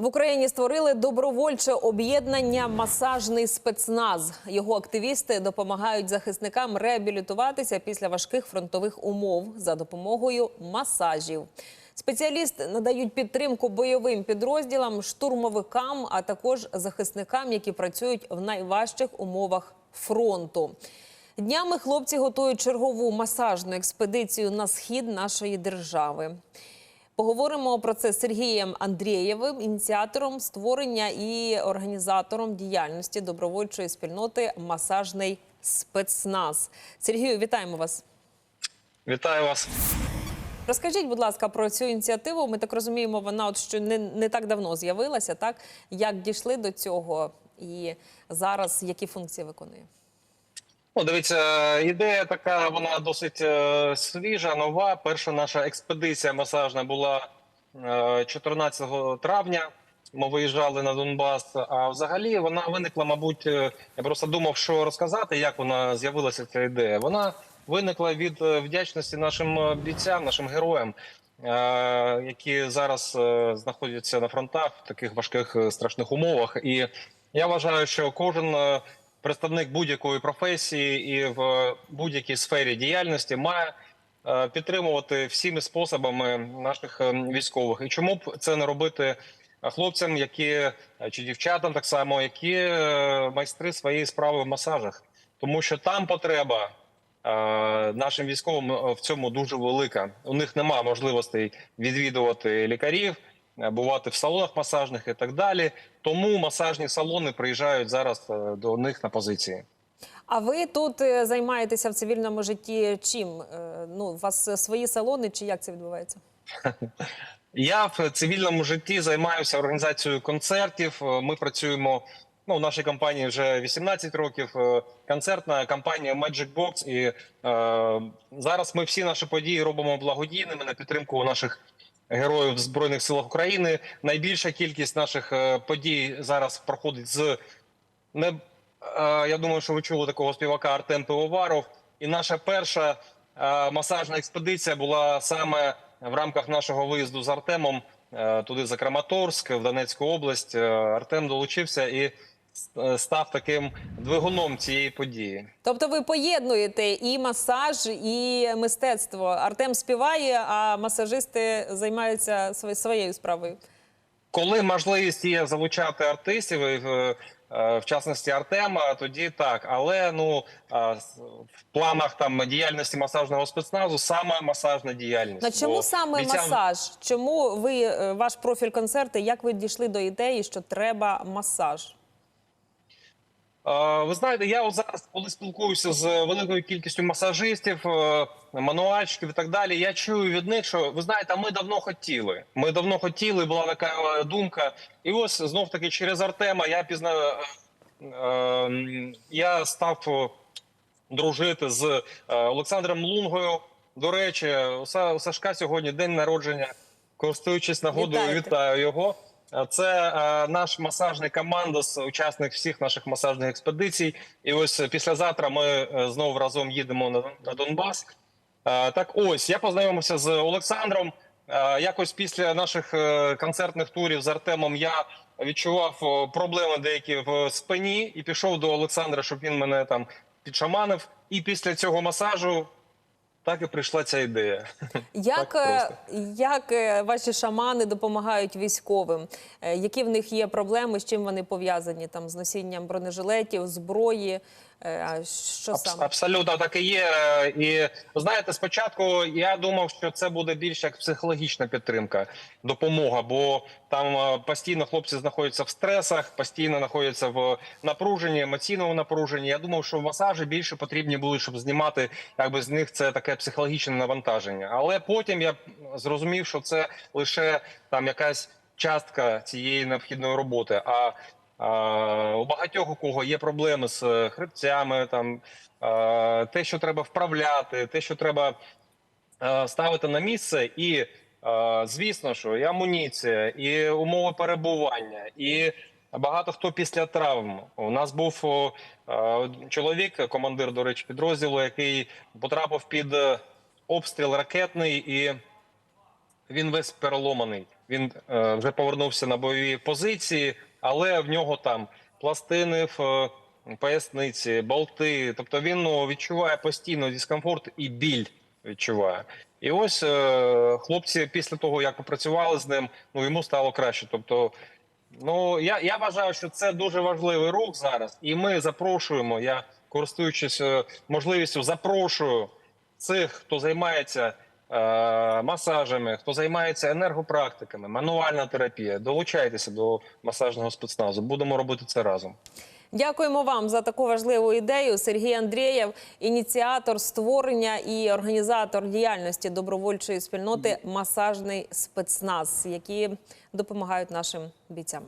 В Україні створили добровольче об'єднання Масажний спецназ. Його активісти допомагають захисникам реабілітуватися після важких фронтових умов за допомогою масажів. Спеціалісти надають підтримку бойовим підрозділам, штурмовикам, а також захисникам, які працюють в найважчих умовах фронту. Днями хлопці готують чергову масажну експедицію на схід нашої держави. Поговоримо про це з Сергієм Андрієвим, ініціатором створення і організатором діяльності добровольчої спільноти Масажний спецназ. Сергію, вітаємо вас. Вітаю вас. Розкажіть, будь ласка, про цю ініціативу. Ми так розуміємо, вона от що не, не так давно з'явилася. Так як дійшли до цього, і зараз які функції виконує? Ну, дивіться, ідея така, вона досить е, свіжа, нова. Перша наша експедиція масажна була е, 14 травня. Ми виїжджали на Донбас. А взагалі вона виникла, мабуть, е, я просто думав, що розказати, як вона з'явилася ця ідея. Вона виникла від е, вдячності нашим е, бійцям, нашим героям, е, які зараз е, знаходяться на фронтах в таких важких страшних умовах. І я вважаю, що кожен е, представник будь-якої професії і в будь-якій сфері діяльності має е, підтримувати всіми способами наших е, військових. І чому б це не робити хлопцям, які е, чи дівчатам так само, які е, майстри своєї справи в масажах, тому що там потреба. е, Нашим військовим е, в цьому дуже велика. У них немає можливостей відвідувати лікарів, е, бувати в салонах масажних і так далі. Тому масажні салони приїжджають зараз е, до них на позиції. А ви тут е, займаєтеся в цивільному житті чим? Е, Ну, у вас свої салони, чи як це відбувається? Я в цивільному житті займаюся організацією концертів. Е, Ми працюємо ну, в нашій компанії вже 18 років. Е, Концертна компанія Magic Box. І е, зараз ми всі наші події робимо благодійними на підтримку наших героїв Збройних силах України. Найбільша кількість наших е, подій зараз проходить з не е, я думаю, що ви чули такого співака Артем Пивоваров. І наша перша е, масажна експедиція була саме в рамках нашого виїзду з Артемом туди за Краматорськ, в Донецьку область. Артем долучився і став таким двигуном цієї події. Тобто ви поєднуєте і масаж, і мистецтво. Артем співає, а масажисти займаються своє- своєю справою. Коли можливість є залучати артистів, в, е, частності Артема, тоді так. Але ну в планах там діяльності масажного спецназу саме масажна діяльність. На чому Бо саме бійцям- масаж? Чому ви е, ваш профіль концерти? Як ви дійшли до ідеї, що треба масаж? Ви знаєте, я от зараз, коли спілкуюся з великою кількістю масажистів, е, мануальщиків і так далі, я чую від них, що ви знаєте, ми давно хотіли. Ми давно хотіли, була така е, думка. І ось знов таки через Артема я пізна е, е, я став дружити з Олександром Лунгою. До речі, у у Сашка сьогодні день народження. Користуючись нагодою, Вітайте. вітаю його. Це е, наш масажний командос, учасник всіх наших масажних експедицій. І ось післязавтра ми е, знову разом їдемо на, Донбас. Е, так, ось я познайомився з Олександром. Якось після наших концертних турів з Артемом я відчував проблеми деякі в спині і пішов до Олександра, щоб він мене там підшаманив. І після цього масажу так і прийшла ця ідея. Як, е, як е, ваші шамани допомагають військовим? Е, Які в них є проблеми, з чим вони пов'язані? Там з носінням бронежилетів, зброї? Е, а Що саме? Абсолютно так і є. І знаєте, спочатку я думав, що це буде більш як психологічна підтримка, допомога, бо там е, постійно хлопці знаходяться в стресах, постійно знаходяться в напруженні, емоційному напруженні. Я думав, що масажі більше потрібні були, щоб знімати якби з них це таке психологічне навантаження. Але потім я зрозумів, що це лише там якась частка цієї необхідної роботи. А, у багатьох у кого є проблеми з е, хребцями, там те, що треба вправляти, те, що треба е, ставити на місце, і е, звісно, що і амуніція, і умови перебування, і багато хто після травм. У нас був чоловік, командир, до речі, підрозділу, який потрапив під обстріл ракетний, і він весь переломаний. Він вже повернувся на бойові позиції, але в нього там пластини в е, поясниці, болти. Тобто він ну, відчуває постійно дискомфорт і біль відчуває. І ось е, хлопці після того, як попрацювали з ним, ну йому стало краще. Тобто, ну я, я вважаю, що це дуже важливий рух зараз, і ми запрошуємо. Я користуючись е, можливістю, запрошую цих, хто займається масажами, хто займається енергопрактиками, мануальна терапія. Долучайтеся до масажного спецназу. Будемо робити це разом. Дякуємо вам за таку важливу ідею. Сергій Андрієв, ініціатор створення і організатор діяльності добровольчої спільноти Масажний спецназ, які допомагають нашим бійцям.